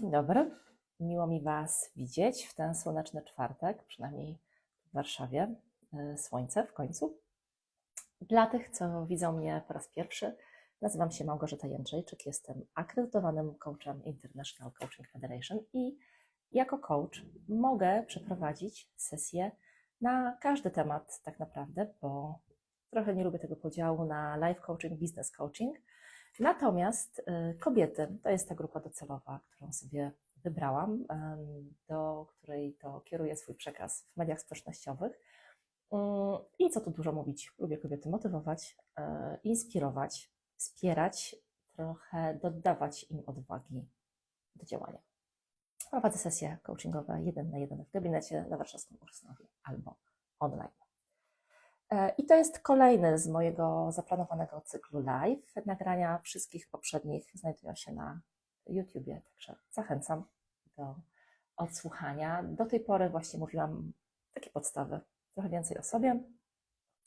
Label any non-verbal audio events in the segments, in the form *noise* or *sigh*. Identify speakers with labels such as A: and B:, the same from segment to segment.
A: Dzień dobry. Miło mi Was widzieć w ten słoneczny czwartek, przynajmniej w Warszawie. e, Słońce w końcu. Dla tych, co widzą mnie po raz pierwszy, nazywam się Małgorzata Jędrzejczyk, jestem akredytowanym coachem International Coaching Federation i jako coach mogę przeprowadzić sesję na każdy temat tak naprawdę, bo trochę nie lubię tego podziału na life coaching, business coaching. Natomiast y, kobiety to jest ta grupa docelowa, którą sobie wybrałam, do której to kieruję swój przekaz w mediach społecznościowych. Mm, I co tu dużo mówić, lubię kobiety motywować, e, inspirować, wspierać, trochę dodawać im odwagi do działania. Prowadzę sesje coachingowe jeden na jeden w gabinecie na warszawskim Ursynowie albo online. E, I to jest kolejny z mojego zaplanowanego cyklu live. Nagrania wszystkich poprzednich znajdują się na YouTubie, także zachęcam do odsłuchania. Do tej pory właśnie mówiłam takie podstawy, trochę więcej o sobie,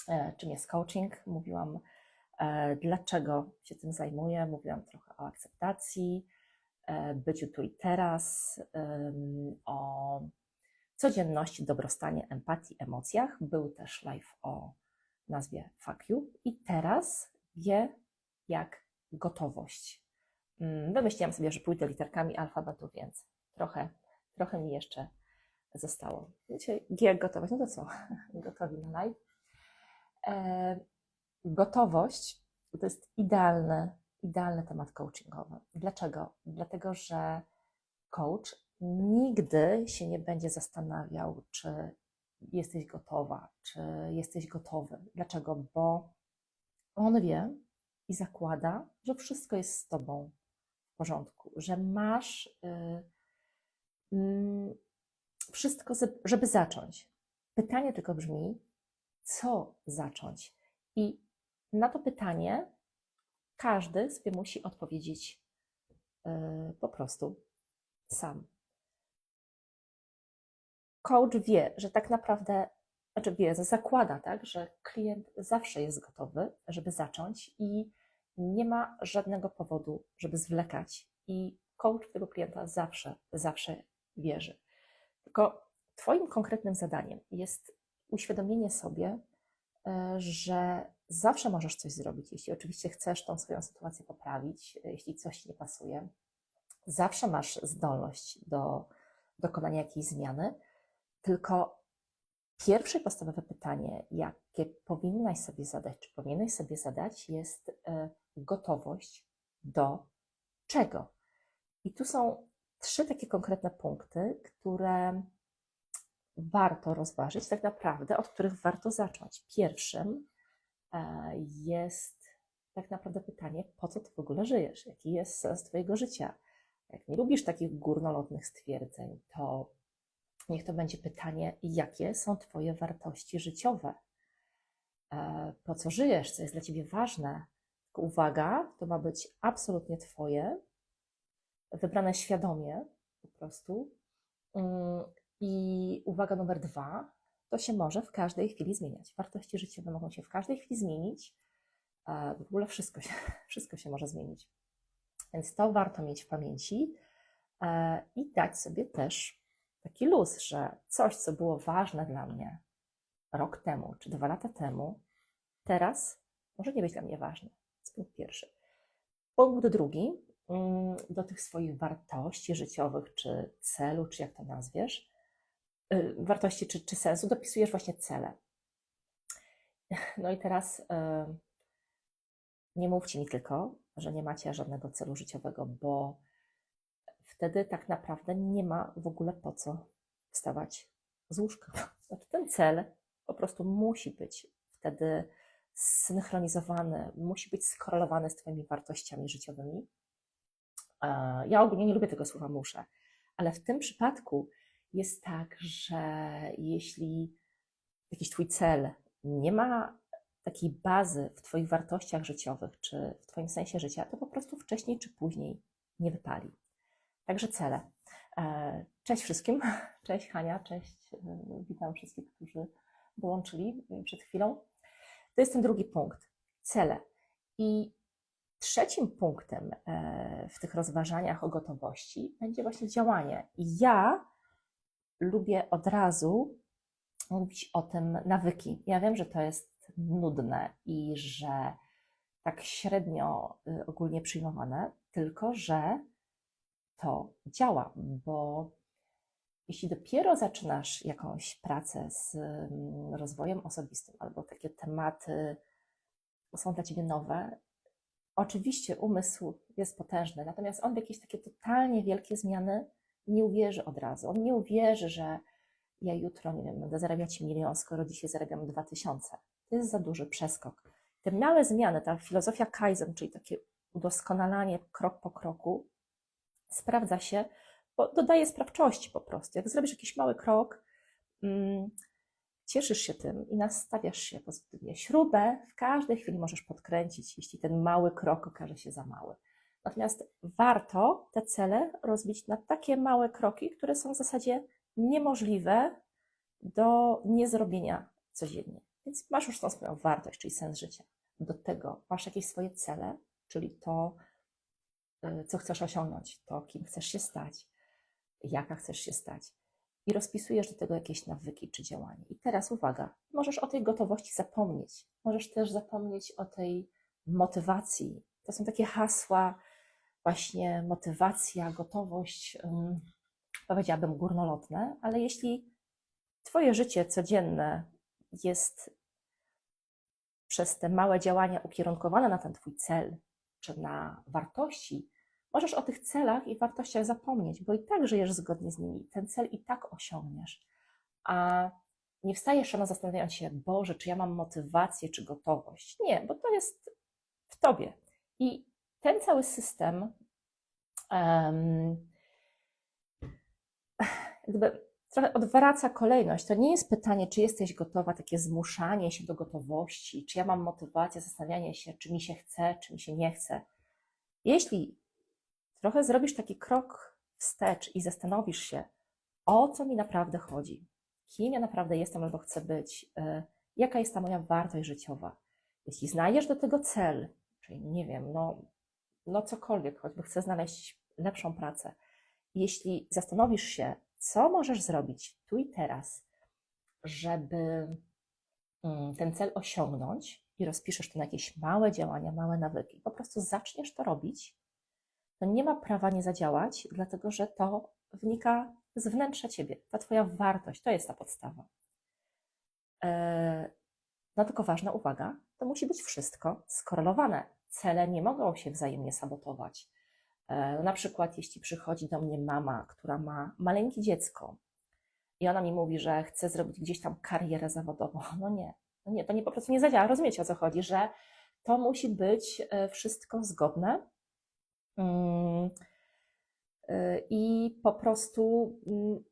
A: e, czym jest coaching, mówiłam e, dlaczego się tym zajmuję, mówiłam trochę o akceptacji, byciu tu i teraz, o codzienności, dobrostanie, empatii, emocjach. Był też live o nazwie Fuck You i teraz wie jak gotowość. Mm, Wymyśliłam sobie, że pójdę literkami alfabetu, więc trochę, trochę mi jeszcze zostało. Wiecie, G gotowość, no to co? *laughs* Gotowi na live. E, gotowość to jest idealny, idealny temat coachingowy. Dlaczego? Dlatego, że coach nigdy się nie będzie zastanawiał, czy jesteś gotowa, czy jesteś gotowy. Dlaczego? Bo on wie i zakłada, że wszystko jest z tobą w porządku, że masz y, mm, wszystko, żeby zacząć. Pytanie tylko brzmi, co zacząć? I na to pytanie każdy sobie musi odpowiedzieć y, po prostu sam. Coach wie, że tak naprawdę, znaczy wie, zakłada, tak, że klient zawsze jest gotowy, żeby zacząć i nie ma żadnego powodu, żeby zwlekać. I coach tego klienta zawsze, zawsze wierzy. Tylko Twoim konkretnym zadaniem jest uświadomienie sobie, e, że zawsze możesz coś zrobić, jeśli oczywiście chcesz tą swoją sytuację poprawić, e, jeśli coś ci nie pasuje. Zawsze masz zdolność do dokonania jakiejś zmiany, tylko pierwsze podstawowe pytanie, jakie powinnaś sobie zadać, czy powinieneś sobie zadać, jest e, gotowość do czego? I tu są trzy takie konkretne punkty, które warto rozważyć, tak naprawdę, od których warto zacząć. Pierwszym e, jest tak naprawdę pytanie, po co ty w ogóle żyjesz? Jaki jest sens twojego życia? Jak nie lubisz takich górnolotnych stwierdzeń, to niech to będzie pytanie, jakie są twoje wartości życiowe? E, Po co żyjesz? Co jest dla ciebie ważne? Uwaga, to ma być absolutnie twoje, wybrane świadomie po prostu. Mm, I uwaga numer dwa, to się może w każdej chwili zmieniać. Wartości życiowe mogą się w każdej chwili zmienić. E, W ogóle wszystko się, *laughs* wszystko się może zmienić. Więc to warto mieć w pamięci e, i dać sobie też taki luz, że coś, co było ważne dla mnie rok temu czy dwa lata temu, teraz może nie być dla mnie ważne. To punkt pierwszy. Punkt drugi, mm, do tych swoich wartości życiowych, czy celu, czy jak to nazwiesz, y, wartości czy, czy sensu, dopisujesz właśnie cele. No i teraz y, nie mówcie mi tylko, że nie macie żadnego celu życiowego, bo wtedy tak naprawdę nie ma w ogóle po co wstawać z łóżka. *laughs* Znaczy ten cel po prostu musi być wtedy zsynchronizowany, musi być skorelowany z Twoimi wartościami życiowymi. Ja ogólnie nie lubię tego słowa muszę, ale w tym przypadku jest tak, że jeśli jakiś Twój cel nie ma takiej bazy w Twoich wartościach życiowych czy w Twoim sensie życia, to po prostu wcześniej czy później nie wypali. Także cele. E, Cześć wszystkim. *laughs* Cześć Hania, cześć. e, Witam wszystkich, którzy dołączyli przed chwilą. To jest ten drugi punkt. Cele. I trzecim punktem e, w tych rozważaniach o gotowości będzie właśnie działanie. Ja lubię od razu mówić o tym nawyki. Ja wiem, że to jest nudne i że tak średnio ogólnie przyjmowane, tylko że to działa, bo jeśli dopiero zaczynasz jakąś pracę z mm, rozwojem osobistym albo takie tematy są dla ciebie nowe, oczywiście umysł jest potężny, natomiast on w jakieś takie totalnie wielkie zmiany nie uwierzy od razu. On nie uwierzy, że ja jutro, nie wiem, będę zarabiać milion, skoro dzisiaj zarabiam dwa tysiące. To jest za duży przeskok. Te małe zmiany, ta filozofia Kaizen, czyli takie udoskonalanie krok po kroku, sprawdza się, bo dodaje sprawczości po prostu. Jak zrobisz jakiś mały krok, mm, cieszysz się tym i nastawiasz się pozytywnie. Śrubę w każdej chwili możesz podkręcić, jeśli ten mały krok okaże się za mały. Natomiast warto te cele rozbić na takie małe kroki, które są w zasadzie niemożliwe do niezrobienia codziennie. Więc masz już tą swoją wartość, czyli sens życia. Do tego masz jakieś swoje cele, czyli to, co chcesz osiągnąć, to, kim chcesz się stać, jaka chcesz się stać. I rozpisujesz do tego jakieś nawyki czy działanie. I teraz uwaga, możesz o tej gotowości zapomnieć. Możesz też zapomnieć o tej motywacji. To są takie hasła, właśnie motywacja, gotowość, powiedziałabym górnolotne, ale jeśli Twoje życie codzienne jest przez te małe działania ukierunkowane na ten Twój cel, czy na wartości, możesz o tych celach i wartościach zapomnieć, bo i tak żyjesz zgodnie z nimi. Ten cel i tak osiągniesz. A nie wstajesz rano zastanawiając się, Boże, czy ja mam motywację, czy gotowość. Nie, bo to jest w Tobie. I ten cały system um, *laughs* jakby trochę odwraca kolejność. To nie jest pytanie, czy jesteś gotowa, takie zmuszanie się do gotowości, czy ja mam motywację, zastanawianie się, czy mi się chce, czy mi się nie chce. Jeśli trochę zrobisz taki krok wstecz i zastanowisz się, o co mi naprawdę chodzi, kim ja naprawdę jestem albo chcę być, yy, jaka jest ta moja wartość życiowa. Jeśli znajdziesz do tego cel, czyli nie wiem, no, no cokolwiek, choćby chcę znaleźć lepszą pracę, jeśli zastanowisz się, co możesz zrobić tu i teraz, żeby mm, ten cel osiągnąć i rozpiszesz to na jakieś małe działania, małe nawyki, po prostu zaczniesz to robić, to nie ma prawa nie zadziałać, dlatego że to wynika z wnętrza ciebie. Ta twoja wartość to jest ta podstawa. E, no tylko ważna uwaga, to musi być wszystko skorelowane. Cele nie mogą się wzajemnie sabotować. E, na przykład, jeśli przychodzi do mnie mama, która ma maleńkie dziecko i ona mi mówi, że chce zrobić gdzieś tam karierę zawodową, *laughs* no nie, no nie, to nie po prostu nie zadziała. Rozumiecie o co chodzi, że to musi być e, wszystko zgodne. Mm, e, I po prostu mm,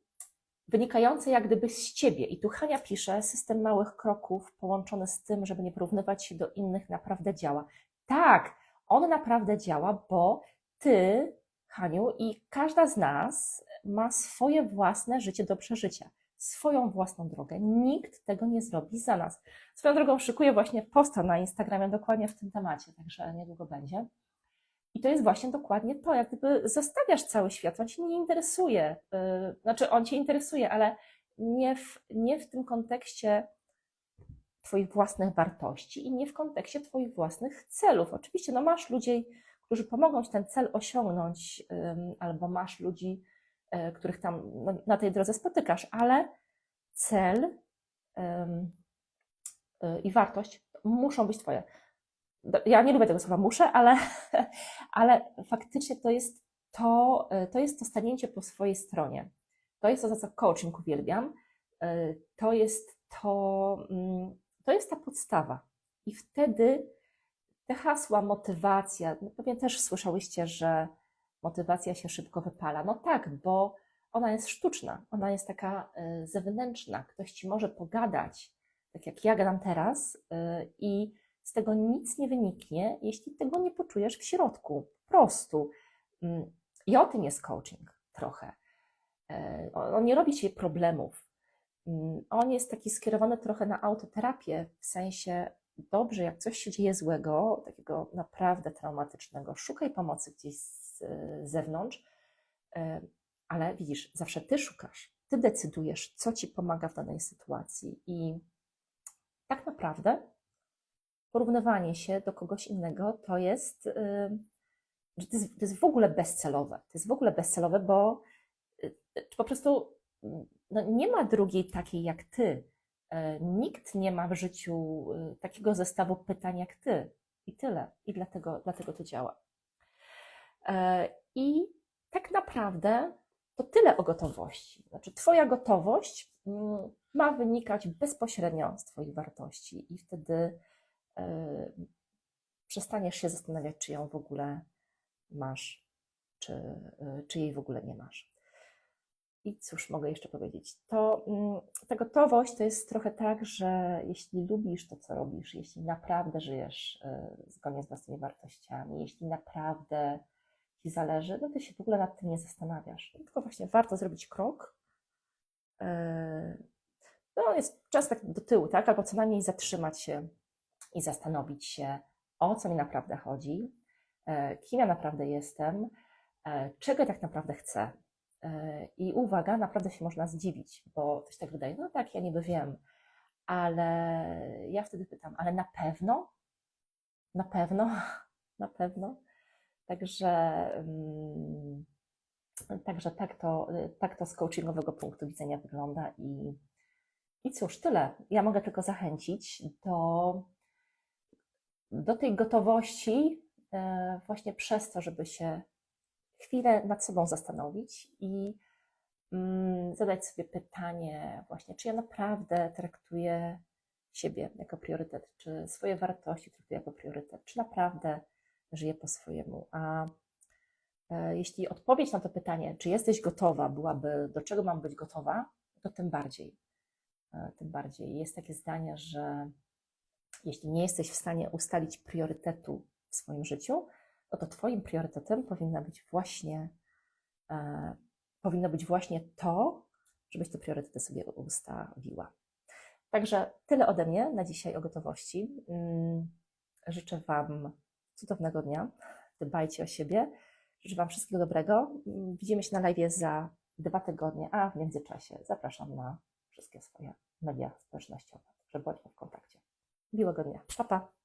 A: wynikające jak gdyby z ciebie. I tu Hania pisze, system małych kroków połączony z tym, żeby nie porównywać się do innych, naprawdę działa. Tak, on naprawdę działa, bo ty, Haniu, i każda z nas ma swoje własne życie do przeżycia, swoją własną drogę. Nikt tego nie zrobi za nas. Swoją drogą szykuję właśnie posta na Instagramie dokładnie w tym temacie, także niedługo będzie. I to jest właśnie dokładnie to, jak gdyby zostawiasz cały świat, on cię nie interesuje. Yy, znaczy, on cię interesuje, ale nie w, nie w tym kontekście Twoich własnych wartości i nie w kontekście Twoich własnych celów. Oczywiście, no masz ludzi, którzy pomogą Ci ten cel osiągnąć, albo masz ludzi, e, których tam no, na tej drodze spotykasz, ale cel e, i wartość muszą być Twoje. Ja nie lubię tego słowa muszę, ale, *laughs* ale faktycznie to jest to, e, to jest to stanięcie po swojej stronie. To jest to, za co coaching uwielbiam. To jest to, mm, to jest ta podstawa. I wtedy te hasła, motywacja, no pewnie też słyszałyście, że motywacja się szybko wypala. No tak, bo ona jest sztuczna, ona jest taka y, zewnętrzna. Ktoś ci może pogadać, tak jak ja gadam teraz, y, i z tego nic nie wyniknie, jeśli tego nie poczujesz w środku. Po prostu. Mm, I o tym jest coaching trochę. Y, on nie robi ci problemów. Mm, on jest taki skierowany trochę na autoterapię, w sensie dobrze, jak coś się dzieje złego, takiego naprawdę traumatycznego, szukaj pomocy gdzieś z zewnątrz, e, ale widzisz, zawsze ty szukasz, ty decydujesz, co ci pomaga w danej sytuacji i tak naprawdę porównywanie się do kogoś innego to jest, że to jest, to jest w ogóle bezcelowe. To jest w ogóle bezcelowe, bo y, po prostu mm, no, nie ma drugiej takiej jak ty. E, Nikt nie ma w życiu y, takiego zestawu pytań jak ty. I tyle. I dlatego, dlatego to działa. E, I tak naprawdę to tyle o gotowości. Znaczy, Twoja gotowość mm, ma wynikać bezpośrednio z Twoich wartości, i wtedy e, przestaniesz się zastanawiać, czy ją w ogóle masz, czy, e, czy jej w ogóle nie masz. I cóż mogę jeszcze powiedzieć? To mm, ta gotowość to jest trochę tak, że jeśli lubisz to, co robisz, jeśli naprawdę żyjesz e, zgodnie z własnymi wartościami, jeśli naprawdę ci zależy, no to się w ogóle nad tym nie zastanawiasz. Tylko właśnie warto zrobić krok. e, No, jest czas tak do tyłu, tak? Albo co najmniej zatrzymać się i zastanowić się, o co mi naprawdę chodzi, e, kim ja naprawdę jestem, czego tak naprawdę chcę. I uwaga, naprawdę się można zdziwić, bo to się tak wydaje, no tak, ja niby wiem, ale ja wtedy pytam, ale na pewno? Na pewno? *laughs* Na pewno? Także, mm, także tak, to, tak to z coachingowego punktu widzenia wygląda i, i cóż, tyle. Ja mogę tylko zachęcić do, do tej gotowości e, właśnie przez to, żeby się chwilę nad sobą zastanowić i mm, zadać sobie pytanie właśnie, czy ja naprawdę traktuję siebie jako priorytet, czy swoje wartości traktuję jako priorytet, czy naprawdę żyję po swojemu. A e, jeśli odpowiedź na to pytanie, czy jesteś gotowa, byłaby, do czego mam być gotowa, to tym bardziej. E, Tym bardziej. Jest takie zdanie, że jeśli nie jesteś w stanie ustalić priorytetu w swoim życiu, no to Twoim priorytetem powinna być właśnie, e, powinno być właśnie to, żebyś te priorytety sobie ustawiła. Także tyle ode mnie na dzisiaj o gotowości. Mm, Życzę Wam cudownego dnia. Dbajcie o siebie. Życzę Wam wszystkiego dobrego. Mm, Widzimy się na live za dwa tygodnie, a w międzyczasie zapraszam na wszystkie swoje media społecznościowe, żeby bądźmy w kontakcie. Miłego dnia. Pa, pa.